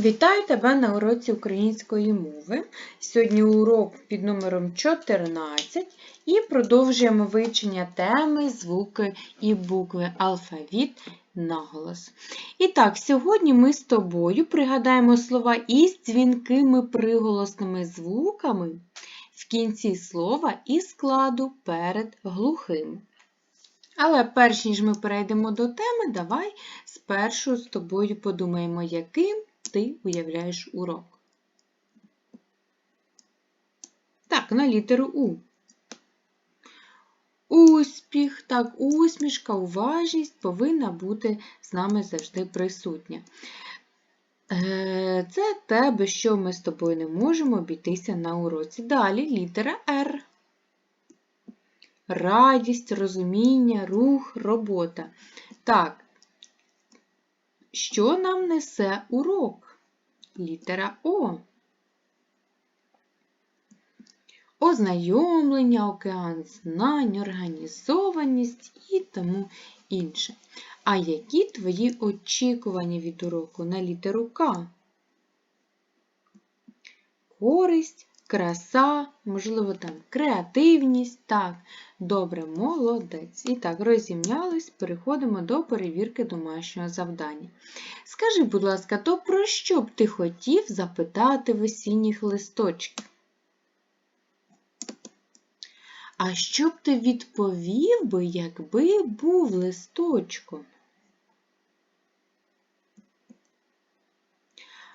Вітаю тебе на уроці української мови. Сьогодні урок під номером 14 і продовжуємо вивчення теми звуки і букви алфавіт наголос. І так, сьогодні ми з тобою пригадаємо слова із дзвінкими приголосними звуками в кінці слова і складу перед глухим. Але перш ніж ми перейдемо до теми, давай спершу з тобою подумаємо, яким ти уявляєш урок. Так, на літеру У. Успіх, так, усмішка, уважність повинна бути з нами завжди присутня. Е, це те, без що ми з тобою не можемо обійтися на уроці. Далі літера Р. Радість, розуміння, рух, робота. Так, що нам несе урок? Літера О. Ознайомлення, океан знань, організованість і тому інше. А які твої очікування від уроку на літеру К? Користь, краса, можливо, там креативність. Так, добре, молодець. І так, розімнялись, переходимо до перевірки домашнього завдання. Скажи, будь ласка, то про що б ти хотів запитати в осінніх листочків? А що б ти відповів би, якби був листочком?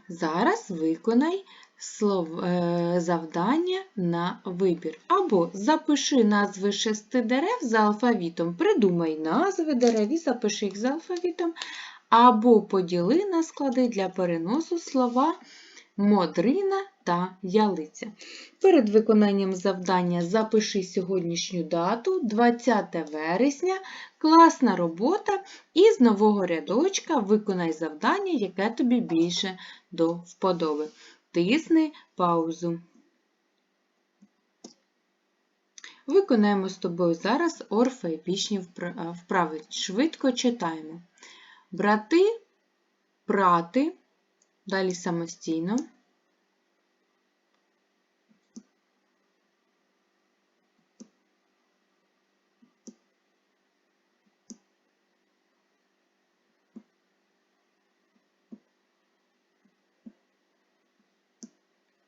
Зараз виконай слов, е, завдання на вибір. Або запиши назви шести дерев за алфавітом, придумай назви дерев і запиши їх за алфавітом, або поділи на склади для переносу слова модрина та ялиця. Перед виконанням завдання запиши сьогоднішню дату, 20 вересня, класна робота, і з нового рядочка виконай завдання, яке тобі більше до вподоби. Тисни паузу. Виконаємо з тобою зараз орфоепічні вправи. Швидко читаємо. Брати, прати, далі самостійно.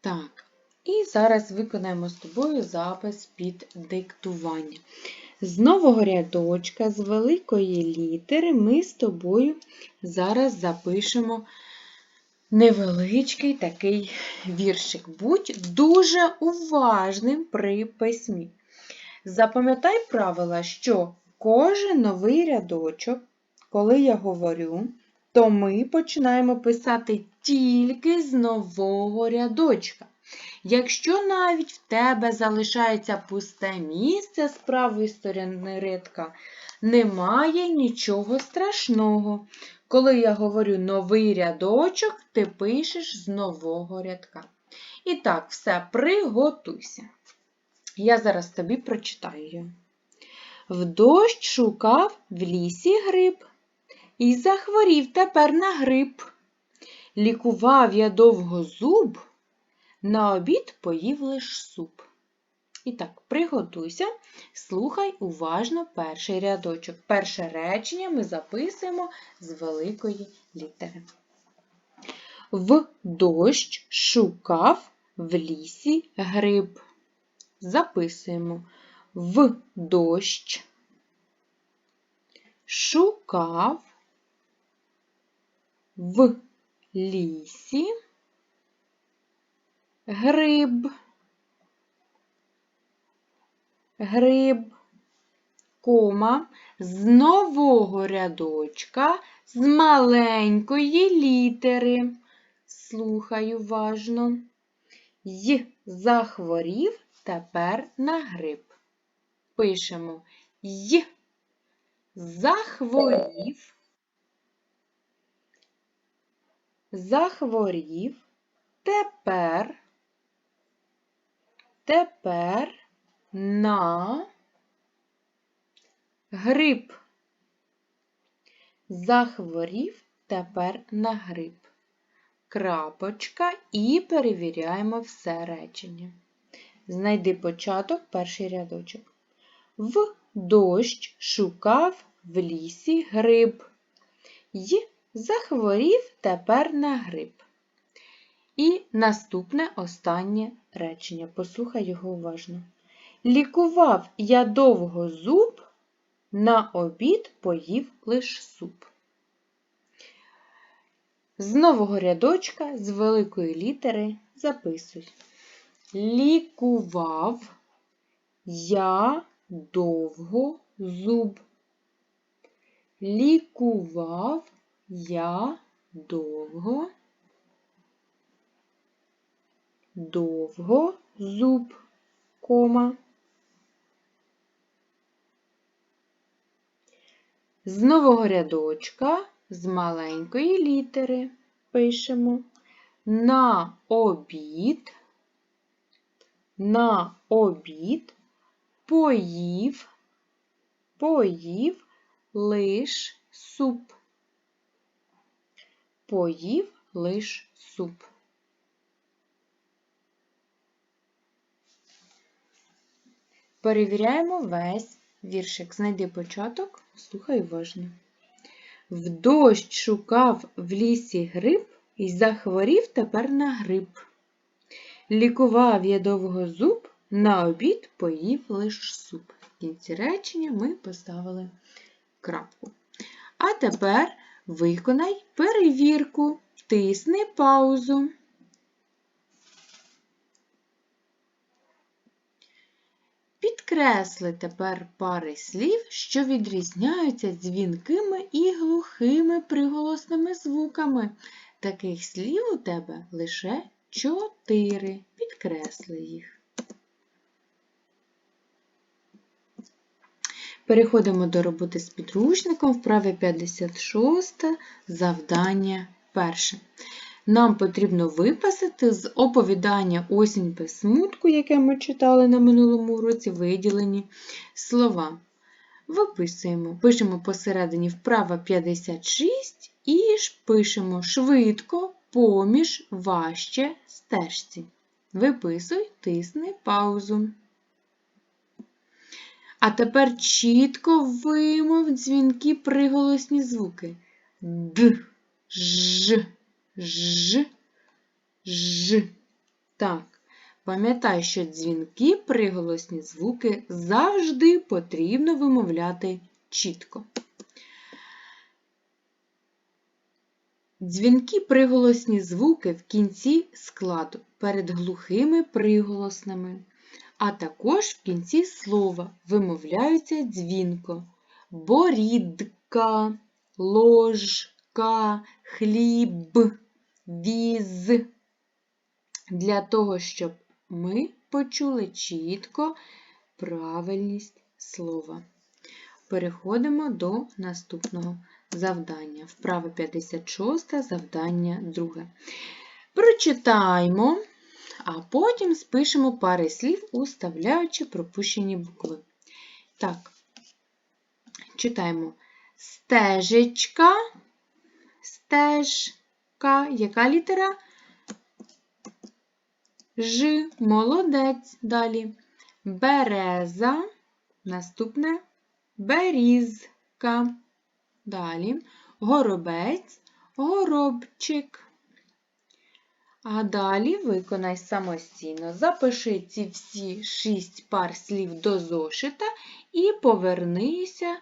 Так, і зараз виконаємо з тобою запис під диктування. З нового рядочка, з великої літери, ми з тобою зараз запишемо невеличкий такий віршик. Будь дуже уважним при письмі. Запам'ятай правила, що кожен новий рядочок, коли я говорю, то ми починаємо писати тільки з нового рядочка. Якщо навіть в тебе залишається пусте місце з правої сторони рядка, немає нічого страшного. Коли я говорю новий рядочок, ти пишеш з нового рядка. І так, все, приготуйся. Я зараз тобі прочитаю. В дощ шукав в лісі гриб і захворів тепер на гриб. Лікував я довго зуб, на обід поїв лиш суп. І так, приготуйся, слухай уважно перший рядочок. Перше речення ми записуємо з великої літери. В дощ шукав в лісі гриб. Записуємо в дощ шукав в лісі гриб, гриб, кома з нового рядочка з маленької літери. Слухай уважно. Й захворів тепер на гриб. Пишемо Й захворів захворів, тепер, тепер на гриб. Захворів тепер на гриб. крапочка і перевіряємо все речення. Знайди початок перший рядочок. В дощ шукав в лісі гриб. Й захворів тепер на гриб. І наступне останнє речення. Послухай його уважно. Лікував я довго зуб, на обід поїв лиш суп. З нового рядочка з великої літери записуй. Лікував я довго зуб. Лікував я довго, довго зуб, кома. З нового рядочка з маленької літери пишемо на обід, на обід поїв, поїв лиш суп. Поїв лиш суп. Перевіряємо весь віршик. Знайди початок, слухай уважно. В дощ шукав в лісі гриб і захворів тепер на гриб. Лікував я довго зуб, на обід поїв лиш суп. В кінці речення ми поставили крапку. А тепер виконай перевірку, тисни паузу. Підкресли тепер пари слів, що відрізняються дзвінкими і глухими приголосними звуками. Таких слів у тебе лише чотири. Підкресли їх. Переходимо до роботи з підручником. Вправі 56 завдання перше. Нам потрібно виписати з оповідання Осінь без смутку, яке ми читали на минулому уроці, виділені слова. Виписуємо, пишемо посередині вправа 56 і пишемо швидко, поміж, важче, стежці. Виписуй, тисни паузу. А тепер чітко вимов дзвінки приголосні звуки. Д, Ж, Ж, Ж. Так, пам'ятай, що дзвінки приголосні звуки завжди потрібно вимовляти чітко. Дзвінки приголосні звуки в кінці складу перед глухими приголосними, а також в кінці слова вимовляються дзвінко, борідка, ложка, хліб, віз. Для того, щоб ми почули чітко правильність слова. Переходимо до наступного завдання. Вправа 56, завдання 2. Прочитаємо, а потім спишемо пари слів, уставляючи пропущені букви. Так, читаємо стежечка, стежка, яка літера? Ж, молодець. Далі. Береза, наступне берізка. Далі горобець, горобчик. А далі виконай самостійно. Запиши ці всі шість пар слів до зошита і повернися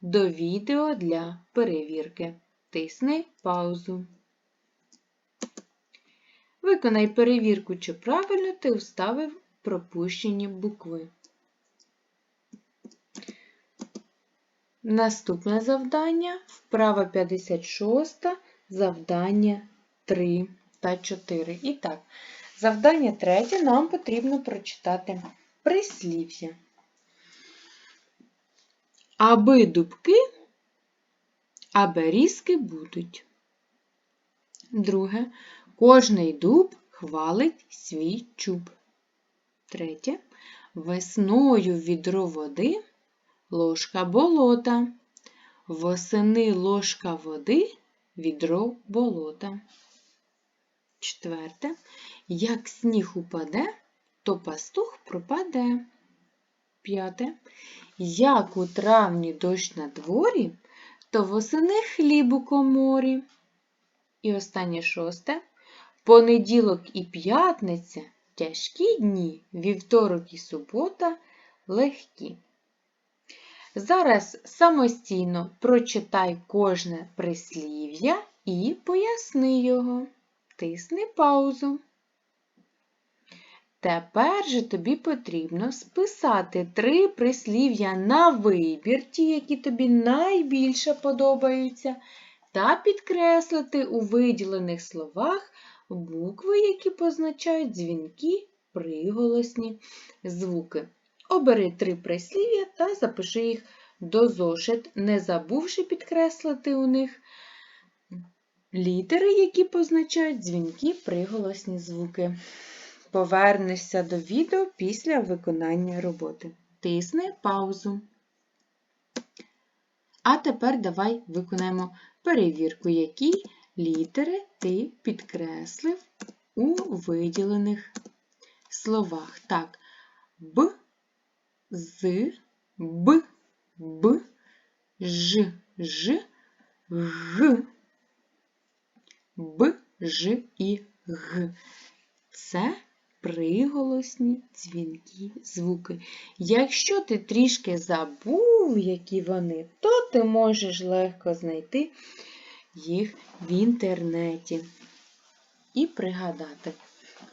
до відео для перевірки. Тисни паузу. Виконай перевірку, чи правильно ти вставив пропущені букви. Наступне завдання вправа 56, завдання 3 та 4. І так, завдання третє нам потрібно прочитати прислів'я. Аби дубки, а берізки будуть. Друге. Кожний дуб хвалить свій чуб. Третє. Весною відро води ложка болота. Восени ложка води відро болота. Четверте. Як сніг упаде, то пастух пропаде. П'яте. Як у травні дощ на дворі, то восени хліб у коморі. І останнє шосте. Понеділок і п'ятниця тяжкі дні, вівторок і субота легкі. Зараз самостійно прочитай кожне прислів'я і поясни його. Тисни паузу. Тепер же тобі потрібно списати три прислів'я на вибір, ті, які тобі найбільше подобаються, та підкреслити у виділених словах букви, які позначають дзвінки, приголосні звуки. Обери три прислів'я та запиши їх до зошит, не забувши підкреслити у них літери, які позначають дзвінки, приголосні звуки. Повернешся до відео після виконання роботи. Тисни паузу. А тепер давай виконаємо перевірку, які літери ти підкреслив у виділених словах. Так, Б, З, Б, Б, Ж, Ж, Г, Б, Ж і Г. Це приголосні дзвінкі звуки. Якщо ти трішки забув, які вони, то ти можеш легко знайти їх в інтернеті і пригадати.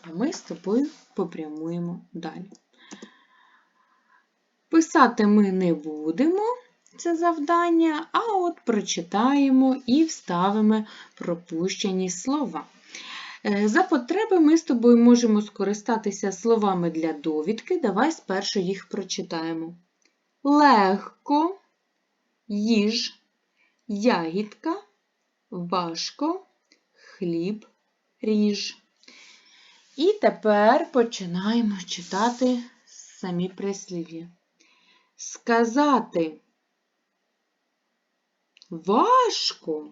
А ми з тобою попрямуємо далі. Писати ми не будемо це завдання, а от прочитаємо і вставимо пропущені слова. Е, За потреби ми з тобою можемо скористатися словами для довідки. Давай спершу їх прочитаємо. Легко, їж, ягідка, важко, хліб, ріж. І тепер починаємо читати самі прислів'я. Сказати важко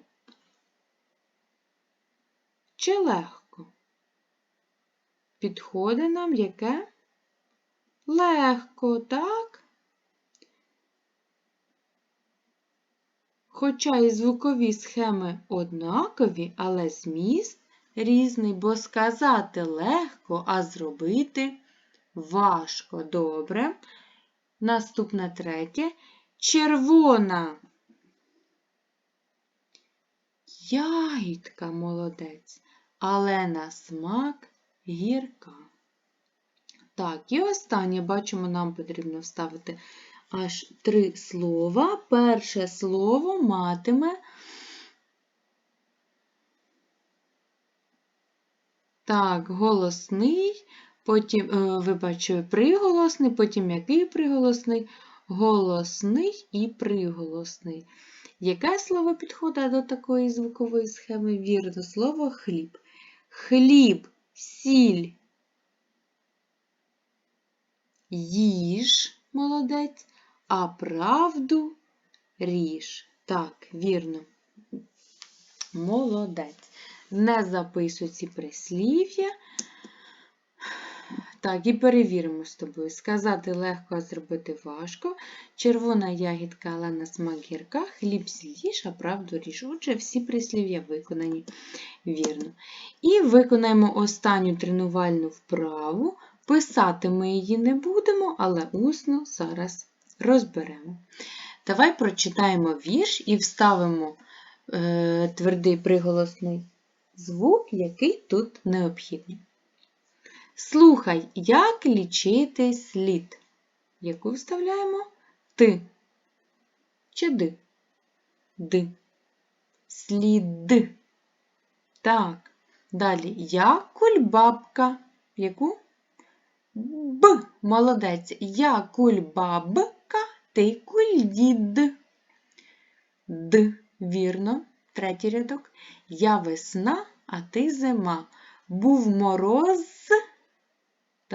чи легко? Підходить нам яке? Легко, так? Хоча і звукові схеми однакові, але зміст різний, бо сказати легко, а зробити важко. Добре. Наступне третє. Червона. Ягідка молодець, але на смак гірка. Так, і останнє, бачимо, нам потрібно вставити аж три слова. Перше слово матиме так, голосний, потім, е, вибачаю, приголосний, потім який приголосний, голосний і приголосний. Яке слово підходить до такої звукової схеми? Вірно, слово хліб. Хліб, сіль, їж, молодець, а правду ріж. Так, вірно. Молодець. Не записуй ці прислів'я. Так, і перевіримо з тобою. Сказати легко, а зробити важко. Червона ягідка, але на смак гірка, хліб сіліш, а правду ріж. Отже, всі прислів'я виконані вірно. І виконаємо останню тренувальну вправу. Писати ми її не будемо, але усно зараз розберемо. Давай прочитаємо вірш і вставимо е, твердий приголосний звук, який тут необхідний. Слухай, як лічити слід. Яку вставляємо? Ти. Чи ди? Ди. Слід. Так. Далі я кульбабка. Яку? Б. Молодець. Я кульбабка, ти кульдід. Д. Вірно. Третій рядок. Я весна, а ти зима. Був мороз.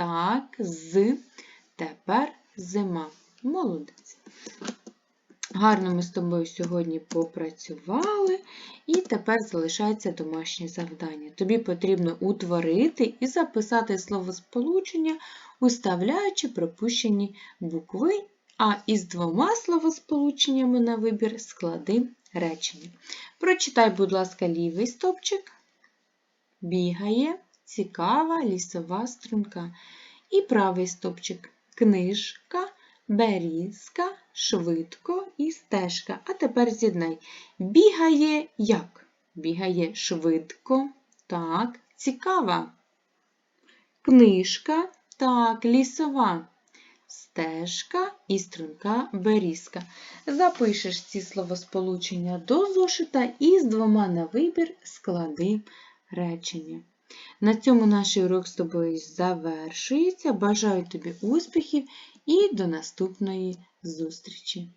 Так, з. Тепер зима. Молодець. Гарно ми з тобою сьогодні попрацювали, і тепер залишається домашнє завдання. Тобі потрібно утворити і записати словосполучення, уставляючи пропущені букви, а із двома словосполученнями на вибір склади речення. Прочитай, будь ласка, лівий стопчик. Бігає, цікава лісова струнка. І правий стопчик книжка, берізка, швидко і стежка. А тепер з'єднай. Бігає як? Бігає швидко, так, цікава. Книжка, так, лісова. Стежка і струнка берізка. Запишеш ці словосполучення до зошита і з двома на вибір склади речення. На цьому наш урок з тобою завершується. Бажаю тобі успіхів і до наступної зустрічі!